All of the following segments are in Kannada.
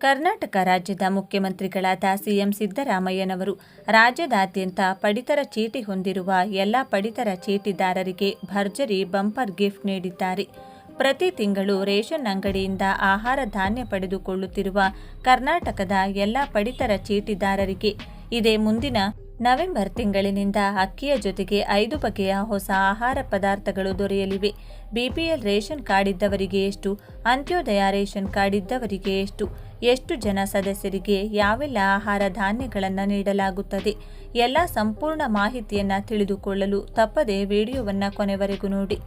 ಕರ್ನಾಟಕ ರಾಜ್ಯದ ಮುಖ್ಯಮಂತ್ರಿಗಳಾದ ಸಿಎಂ ಸಿದ್ದರಾಮಯ್ಯನವರು ರಾಜ್ಯದಾದ್ಯಂತ ಪಡಿತರ ಚೀಟಿ ಹೊಂದಿರುವ ಎಲ್ಲ ಪಡಿತರ ಚೀಟಿದಾರರಿಗೆ ಭರ್ಜರಿ ಬಂಪರ್ ಗಿಫ್ಟ್ ನೀಡಿದ್ದಾರೆ. ಪ್ರತಿ ತಿಂಗಳು ರೇಷನ್ ಅಂಗಡಿಯಿಂದ ಆಹಾರ ಧಾನ್ಯ ಪಡೆದುಕೊಳ್ಳುತ್ತಿರುವ ಕರ್ನಾಟಕದ ಎಲ್ಲ ಪಡಿತರ ಚೀಟಿದಾರರಿಗೆ ಇದೇ ಮುಂದಿನ ನವೆಂಬರ್ ತಿಂಗಳಿನಿಂದ ಅಕ್ಕಿಯ ಜೊತೆಗೆ ಐದು ಬಗೆಯ ಹೊಸ ಆಹಾರ ಪದಾರ್ಥಗಳು ದೊರೆಯಲಿವೆ. ಬಿಪಿಎಲ್ ರೇಷನ್ ಕಾರ್ಡ್ ಇದ್ದವರಿಗೆ ಎಷ್ಟು? ಅಂತ್ಯೋದಯ ರೇಷನ್ ಕಾರ್ಡ್ ಇದ್ದವರಿಗೆ ಎಷ್ಟು? ಎಷ್ಟು ಜನ ಸದಸ್ಯರಿಗೆ ಯಾವೆಲ್ಲ ಆಹಾರ ಧಾನ್ಯಗಳನ್ನು ನೀಡಲಾಗುತ್ತದೆ? ಎಲ್ಲ ಸಂಪೂರ್ಣ ಮಾಹಿತಿಯನ್ನು ತಿಳಿದುಕೊಳ್ಳಲು ತಪ್ಪದೆ ವಿಡಿಯೋವನ್ನು ಕೊನೆವರೆಗೂ ನೋಡಿ.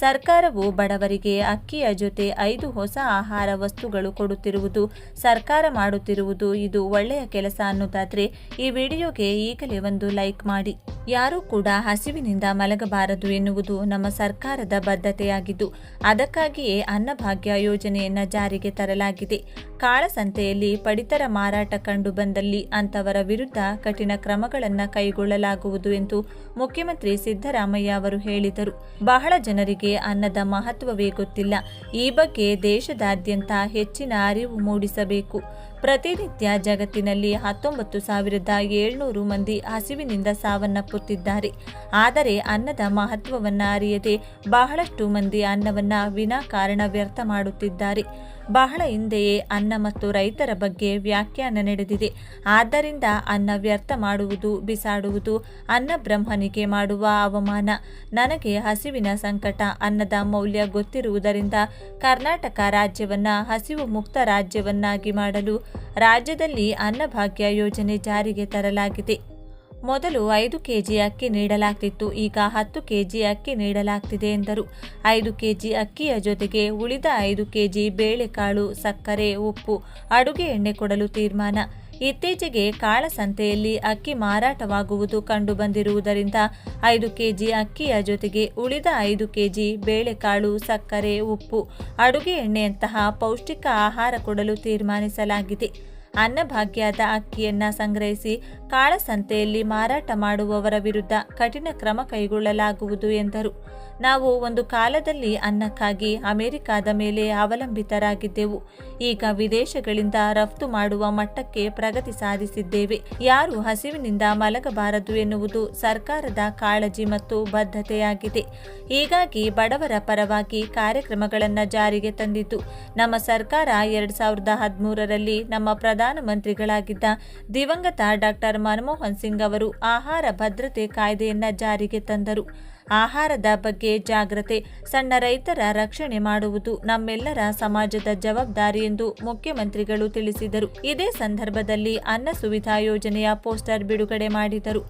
ಸರ್ಕಾರವು ಬಡವರಿಗೆ ಅಕ್ಕಿಯ ಜೊತೆ ಐದು ಹೊಸ ಆಹಾರ ವಸ್ತುಗಳು ಕೊಡುತ್ತಿರುವುದು, ಸರ್ಕಾರ ಮಾಡುತ್ತಿರುವುದು ಇದು ಒಳ್ಳೆಯ ಕೆಲಸ ಅನ್ನೋದಾದ್ರೆ ಈ ವಿಡಿಯೋಗೆ ಈಗಲೇ ಒಂದು ಲೈಕ್ ಮಾಡಿ. ಯಾರೂ ಕೂಡ ಹಸಿವಿನಿಂದ ಮಲಗಬಾರದು ಎನ್ನುವುದು ನಮ್ಮ ಸರ್ಕಾರದ ಬದ್ಧತೆಯಾಗಿದ್ದು, ಅದಕ್ಕಾಗಿಯೇ ಅನ್ನಭಾಗ್ಯ ಯೋಜನೆಯನ್ನು ಜಾರಿಗೆ ತರಲಾಗಿದೆ. ಕಾಳಸಂತೆಯಲ್ಲಿ ಪಡಿತರ ಮಾರಾಟ ಕಂಡು ಬಂದಲ್ಲಿ ಅಂತವರ ವಿರುದ್ಧ ಕಠಿಣ ಕ್ರಮಗಳನ್ನು ಕೈಗೊಳ್ಳಲಾಗುವುದು ಎಂದು ಮುಖ್ಯಮಂತ್ರಿ ಸಿದ್ದರಾಮಯ್ಯ ಅವರು ಹೇಳಿದರು. ಬಹಳ ಜನರಿಗೆ ಅನ್ನದ ಮಹತ್ವವೇ ಗೊತ್ತಿಲ್ಲ. ಈ ಬಗ್ಗೆ ದೇಶದಾದ್ಯಂತ ಹೆಚ್ಚಿನ ಅರಿವು ಮೂಡಿಸಬೇಕು. ಪ್ರತಿನಿತ್ಯ ಜಗತ್ತಿನಲ್ಲಿ ಹತ್ತೊಂಬತ್ತು ಸಾವಿರದ ಏಳ್ನೂರು ಮಂದಿ ಹಸಿವಿನಿಂದ ಸಾವನ್ನಪ್ಪುತ್ತಿದ್ದಾರೆ. ಆದರೆ ಅನ್ನದ ಮಹತ್ವವನ್ನು ಅರಿಯದೆ ಬಹಳಷ್ಟು ಮಂದಿ ಅನ್ನವನ್ನ ವಿನಾಕಾರಣ ವ್ಯರ್ಥ ಮಾಡುತ್ತಿದ್ದಾರೆ. ಬಹಳ ಹಿಂದೆಯೇ ಅನ್ನ ಮತ್ತು ರೈತರ ಬಗ್ಗೆ ವ್ಯಾಖ್ಯಾನ ನಡೆದಿದೆ. ಆದ್ದರಿಂದ ಅನ್ನ ವ್ಯರ್ಥ ಮಾಡುವುದು, ಬಿಸಾಡುವುದು, ಅನ್ನ ಬ್ರಹ್ಮನಿಗೆ ಮಾಡುವ ಅವಮಾನ. ನನಗೆ ಹಸಿವಿನ ಸಂಕಟ, ಅನ್ನದ ಮೌಲ್ಯ ಗೊತ್ತಿರುವುದರಿಂದ ಕರ್ನಾಟಕ ರಾಜ್ಯವನ್ನ ಹಸಿವು ಮುಕ್ತ ರಾಜ್ಯವನ್ನಾಗಿ ಮಾಡಲು ರಾಜ್ಯದಲ್ಲಿ ಅನ್ನಭಾಗ್ಯ ಯೋಜನೆ ಜಾರಿಗೆ ತರಲಾಗಿದೆ. ಮೊದಲು ಐದು ಕೆಜಿ ಅಕ್ಕಿ ನೀಡಲಾಗ್ತಿತ್ತು, ಈಗ ಹತ್ತು ಕೆಜಿ ಅಕ್ಕಿ ನೀಡಲಾಗ್ತಿದೆ ಎಂದರು. ಐದು ಕೆಜಿ ಅಕ್ಕಿಯ ಜೊತೆಗೆ ಉಳಿದ ಐದು ಕೆಜಿ ಬೇಳೆಕಾಳು, ಸಕ್ಕರೆ, ಉಪ್ಪು, ಅಡುಗೆ ಎಣ್ಣೆ ಕೊಡಲು ತೀರ್ಮಾನ. ಇತ್ತೀಚೆಗೆ ಕಾಳಸಂತೆಯಲ್ಲಿ ಅಕ್ಕಿ ಮಾರಾಟವಾಗುವುದು ಕಂಡುಬಂದಿರುವುದರಿಂದ ಐದು ಕೆಜಿ ಅಕ್ಕಿಯ ಜೊತೆಗೆ ಉಳಿದ ಐದು ಕೆಜಿ ಬೇಳೆಕಾಳು, ಸಕ್ಕರೆ, ಉಪ್ಪು, ಅಡುಗೆ ಎಣ್ಣೆಯಂತಹ ಪೌಷ್ಟಿಕ ಆಹಾರ ಕೊಡಲು ತೀರ್ಮಾನಿಸಲಾಗಿದೆ. ಅನ್ನಭಾಗ್ಯದ ಅಕ್ಕಿಯನ್ನ ಸಂಗ್ರಹಿಸಿ ಕಾಳಸಂತೆಯಲ್ಲಿ ಮಾರಾಟ ಮಾಡುವವರ ವಿರುದ್ಧ ಕಠಿಣ ಕ್ರಮ ಕೈಗೊಳ್ಳಲಾಗುವುದು ಎಂದರು. ನಾವು ಒಂದು ಕಾಲದಲ್ಲಿ ಅನ್ನಕ್ಕಾಗಿ ಅಮೆರಿಕಾದ ಮೇಲೆ ಅವಲಂಬಿತರಾಗಿದ್ದೆವು. ಈಗ ವಿದೇಶಗಳಿಂದ ರಫ್ತು ಮಾಡುವ ಮಟ್ಟಕ್ಕೆ ಪ್ರಗತಿ ಸಾಧಿಸಿದ್ದೇವೆ. ಯಾರು ಹಸಿವಿನಿಂದ ಮಲಗಬಾರದು ಎನ್ನುವುದು ಸರ್ಕಾರದ ಕಾಳಜಿ ಮತ್ತು ಬದ್ಧತೆಯಾಗಿದೆ. ಹೀಗಾಗಿ ಬಡವರ ಪರವಾಗಿ ಕಾರ್ಯಕ್ರಮಗಳನ್ನು ಜಾರಿಗೆ ತಂದಿತು ನಮ್ಮ ಸರ್ಕಾರ ಎರಡ್ ಸಾವಿರದ ಹದಿಮೂರರಲ್ಲಿ ನಮ್ಮ ಪ್ರಧಾನಮಂತ್ರಿಗಳಾಗಿದ್ದ ದಿವಂಗತ ಡಾಕ್ಟರ್ ಮನಮೋಹನ್ ಸಿಂಗ್ ಅವರು ಆಹಾರ ಭದ್ರತೆ ಕಾಯ್ದೆಯನ್ನ ಜಾರಿಗೆ ತಂದರು. ಆಹಾರದ ಬಗ್ಗೆ ಜಾಗ್ರತೆ, ಸಣ್ಣ ರೈತರ ರಕ್ಷಣೆ ಮಾಡುವುದು ನಮ್ಮೆಲ್ಲರ ಸಮಾಜದ ಜವಾಬ್ದಾರಿ ಎಂದು ಮುಖ್ಯಮಂತ್ರಿಗಳು ತಿಳಿಸಿದರು. ಇದೇ ಸಂದರ್ಭದಲ್ಲಿ ಅನ್ನ ಸುವಿಧಾ ಯೋಜನೆಯ ಪೋಸ್ಟರ್ ಬಿಡುಗಡೆ ಮಾಡಿದರು.